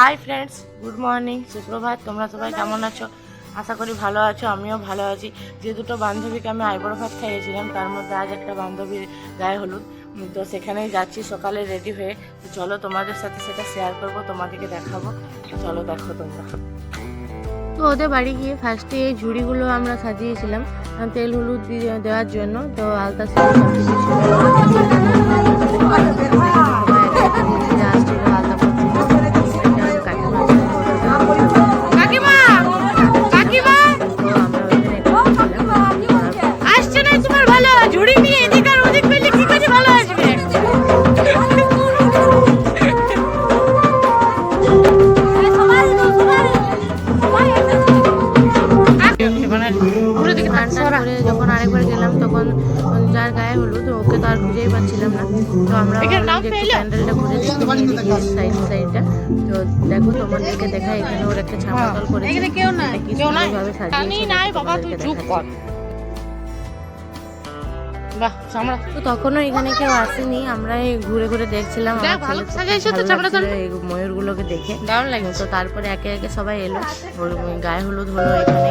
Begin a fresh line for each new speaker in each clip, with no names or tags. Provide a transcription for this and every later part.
Hi friends good morning সুপ্রভাত। তোমরা সবাই কেমন আছো? আশা করি ভালো আছো, আমিও ভালো আছি। যে দুটো বান্ধবীকে আমি আইবড় ভাত খাইয়েছিলাম, তার মধ্যে আজ একটা বান্ধবীর গায়ে হলুদ। তো সেখানেই যাচ্ছি, সকালে রেডি হয়ে। তো চলো, তোমাদের সাথে সেটা শেয়ার করব, তোমাদেরকে দেখাবো। চলো, দেখো তোমরা। তো ওদের বাড়ি গিয়ে ফার্স্টে এই ঝুড়িগুলো আমরা সাজিয়েছিলাম তেল হলুদ দেওয়ার জন্য। তো আলতা গায়ে হলুদ ওকে তো আর খুঁজেই পাচ্ছিলাম না। তো আমরা? প্যান্ডেলটা ঘুরে সাইড সাইডটা তো দেখো তোমাদেরকে দেখাই এখানে ওর একটা ছামাতল করেছে।
এখানে কেউ নাই, কেউ নাই।
সুন্দরভাবে সাজিয়েছে
আমি নাই,
দেখো
বাবা, তুই চুপ কর।
তো তখনও এখানে কেউ আসেনি আমরা ঘুরে ঘুরে দেখছিলাম।
দেখ, তো
ময়ূরগুলোকে দেখে।
দারুণ লাগে
তো তারপরে একে একে সবাই এলো। গায়ে হলুদ হলো এখানে।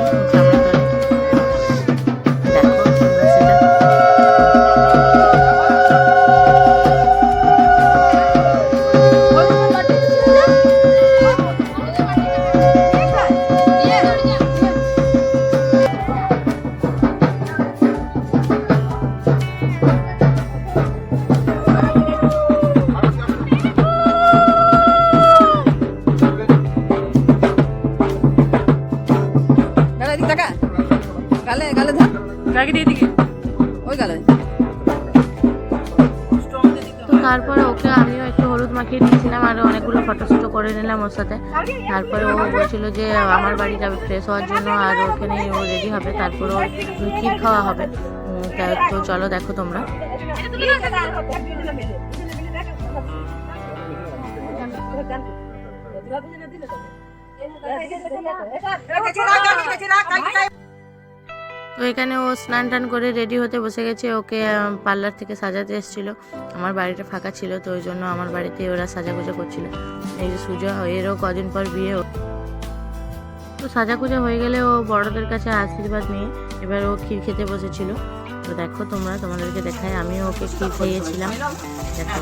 টাকা গালে গালে ধর।
কাকি দিয়ে দিকে।
ওই গালে।
তো তারপরে ওকে আমিও একটু হলুদ মাখিয়ে দিয়েছিলাম আর অনেকগুলো ফটোশুটও করে নিলাম ওর সাথে। তারপরে ও বলছিল যে আমার বাড়ি যাবে ফ্রেশ হওয়ার জন্য আর ওখানে ও রেডি হবে তারপরে ওর ক্ষীর খাওয়া হবে। তা- তো চলো দেখো তোমরা। তো এখানে ও স্নান টান করে রেডি হতে বসে গেছে। ওকে পার্লার থেকে সাজাতে এসেছিল। আমার বাড়িটা ফাঁকা ছিল, তো ওই জন্য আমার বাড়িতে ওরা সাজাগুজা করছিল। এই যে সুজা এরও কদিন পর বিয়ে তো সাজাগুজা হয়ে গেলে ও বড়দের কাছে আশীর্বাদ নিয়ে এবার ও ক্ষীর খেতে বসেছিল। তো দেখো তোমরা, তোমাদেরকে দেখায় আমিও ওকে ক্ষীর খাইয়েছিলাম দেখো।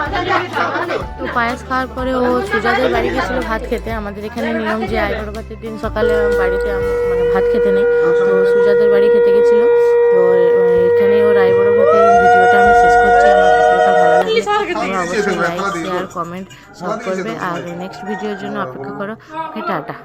পায়েস খাওয়ার পরে ও সুজাদের বাড়ি গেছিল ভাত খেতে। আমাদের এখানে নিয়ম যে এগারো ভাতের দিন সকালে বাড়িতে মানে ভাত খেতে নেই। তো সুজাদের বাড়ি খেতে গেছিল। তো এখানে ওর আইবড় ভাতে ভিডিওটা আমি শেষ করছি। আমার ভিডিওটা ভালো লাগে তোমরা অবশ্যই লাইক শেয়ার কমেন্ট সব করবে। আর নেক্সট ভিডিওর জন্য অপেক্ষা করো। টাটা।